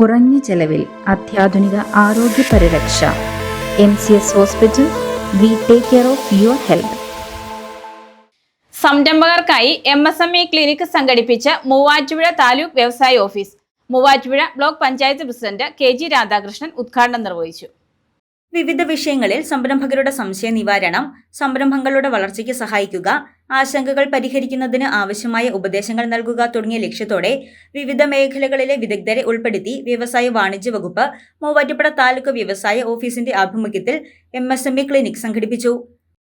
കുറഞ്ഞ ചെലവിൽ അത്യാധുനിക ആരോഗ്യ പരിരക്ഷ. M C S hospital we take care of your health. സംരംഭകർക്കായി M S M E clinic സംഘടിപ്പിച്ച മൂവാറ്റുപുഴ താലൂക്ക് വ്യവസായ office. Muvattupuzha block panchayat president K G Radhakrishnan ഉദ്ഘാടനം നിർവഹിച്ചു. വിവിധ വിഷയങ്ങളിൽ സംരംഭകരുടെ സംശയ നിവാരണം സംരംഭങ്ങളുടെ വളർച്ചയ്ക്ക് സഹായിക്കുക ആശങ്കകൾ പരിഹരിക്കുന്നതിന് ആവശ്യമായ ഉപദേശങ്ങൾ നൽകുക തുടങ്ങിയ ലക്ഷ്യത്തോടെ വിവിധ മേഖലകളിലെ വിദഗ്ധരെ ഉൾപ്പെടുത്തി വ്യവസായ വാണിജ്യ വകുപ്പ് മൂവാറ്റുപുഴ താലൂക്ക് വ്യവസായ ഓഫീസിന്റെ ആഭിമുഖ്യത്തിൽ M S M E clinic സംഘടിപ്പിച്ചു.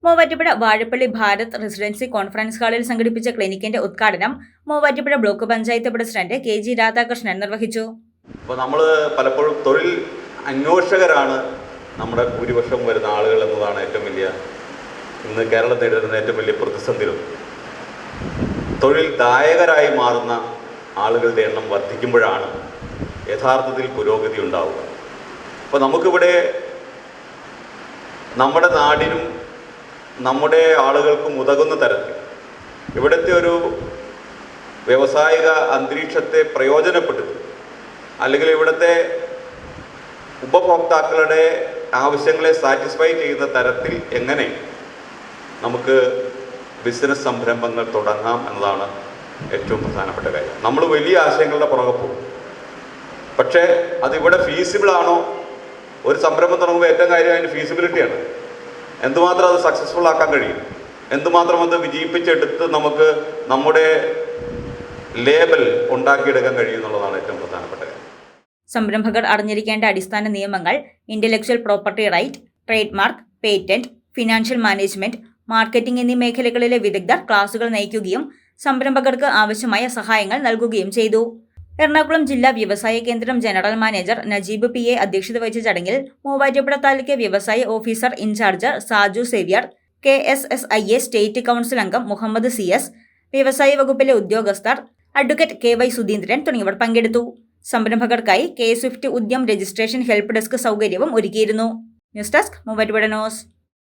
മൂവാറ്റുപുഴ വാഴപ്പള്ളി ഭാരത് റെസിഡൻസി കോൺഫറൻസ് ഹാളിൽ സംഘടിപ്പിച്ച ക്ലിനിക്കിന്റെ ഉദ്ഘാടനം Muvattupuzha block panchayat president K G Radhakrishnan നിർവഹിച്ചു. നമ്മൾ പലപ്പോഴും തൊഴിൽ അന്വേഷകരാണ് നമ്മുടെ ഭൂരിപക്ഷം വരുന്ന ആളുകൾ എന്നതാണ് ഏറ്റവും വലിയ ഇന്ന് കേരളം നേരിടുന്ന ഏറ്റവും വലിയ പ്രതിസന്ധികൾ തൊഴിൽ ദായകരായി മാറുന്ന ആളുകളുടെ എണ്ണം വർദ്ധിക്കുമ്പോഴാണ് യഥാർത്ഥത്തിൽ പുരോഗതി ഉണ്ടാവുക. അപ്പോൾ നമുക്കിവിടെ നമ്മുടെ നാടിനും നമ്മുടെ ആളുകൾക്കും ഉതകുന്ന തരത്തിൽ ഇവിടുത്തെ ഒരു വ്യവസായിക അന്തരീക്ഷത്തെ പ്രയോജനപ്പെടുത്തി അല്ലെങ്കിൽ ഇവിടുത്തെ ഉപഭോക്താക്കളുടെ ആവശ്യങ്ങളെ സാറ്റിസ്ഫൈ ചെയ്യുന്ന തരത്തിൽ എങ്ങനെ നമുക്ക് ബിസിനസ് സംരംഭങ്ങൾ തുടങ്ങാം എന്നതാണ് ഏറ്റവും പ്രധാനപ്പെട്ട കാര്യം. നമ്മൾ വലിയ ആശയങ്ങളുടെ പുറകെ പോകും. പക്ഷേ അതിവിടെ ഫീസിബിൾ ആണോ? ഒരു സംരംഭം തുടങ്ങുമ്പോൾ ഏറ്റവും കാര്യം അതിന്റെ ഫീസിബിലിറ്റിയാണ് എന്തുമാത്രം അത് സക്സസ്ഫുൾ ആക്കാൻ കഴിയും? എന്തുമാത്രം അത് വിജയിപ്പിച്ചെടുത്ത് നമുക്ക് നമ്മുടെ ലേബൽ ഉണ്ടാക്കിയെടുക്കാൻ കഴിയും എന്നുള്ളതാണ് ഏറ്റവും പ്രധാനപ്പെട്ട കാര്യം. സംരംഭകർ അറിഞ്ഞിരിക്കേണ്ട അടിസ്ഥാന നിയമങ്ങൾ intellectual property right trademark patent financial management marketing എന്നീ മേഖലകളിലെ വിദഗ്ധർ ക്ലാസുകൾ നയിക്കുകയും സംരംഭകർക്ക് ആവശ്യമായ സഹായങ്ങൾ നൽകുകയും ചെയ്തു. എറണാകുളം ജില്ലാ വ്യവസായ കേന്ദ്രം general manager Najeeb P A അധ്യക്ഷത വഹിച്ച ചടങ്ങിൽ മൂവാറ്റുപുഴ താലൂക്ക് വ്യവസായ officer in charge Saju Xavier K S S I A state council അംഗം മുഹമ്മദ് സി എസ് വ്യവസായ വകുപ്പിലെ ഉദ്യോഗസ്ഥർ അഡ്വക്കേറ്റ് കെ വൈ സുധീന്ദ്രൻ തുടങ്ങിയവർ പങ്കെടുത്തു. സംരംഭകർക്കായി K swift Udyam registration help desk സൗകര്യവും ഒരുക്കിയിരുന്നു. News desk Muvattupuzha news.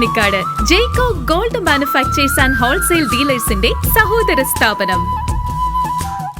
Pothanikkad Jaiko gold manufacturers and wholesale ഡീലേഴ്സിന്റെ സഹോദര സ്ഥാപനം.